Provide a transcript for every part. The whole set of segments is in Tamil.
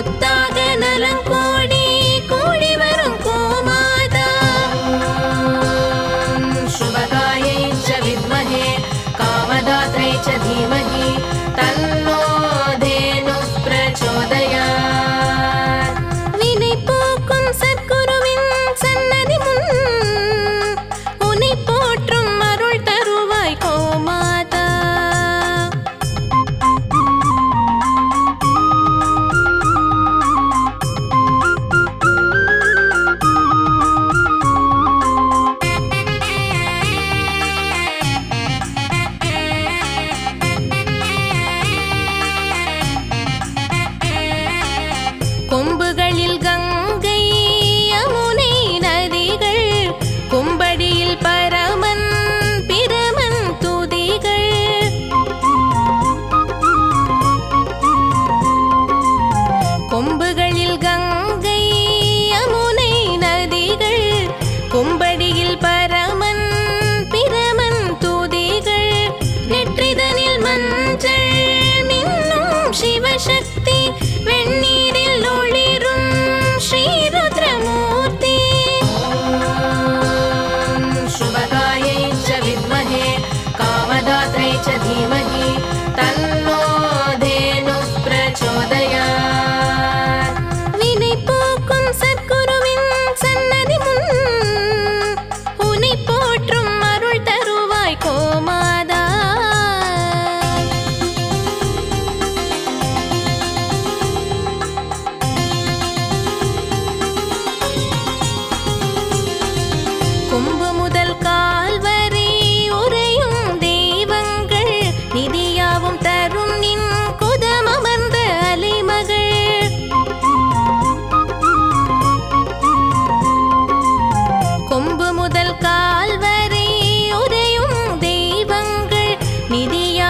முத்தாக நலங்கோ கொம்புகளில் கங்கை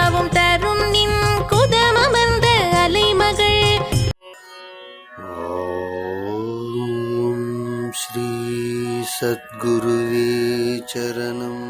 யாவும் தரும் நின் குதமமர்ந்த அலைமகள். ஸ்ரீ சத்குருவே சரணம்.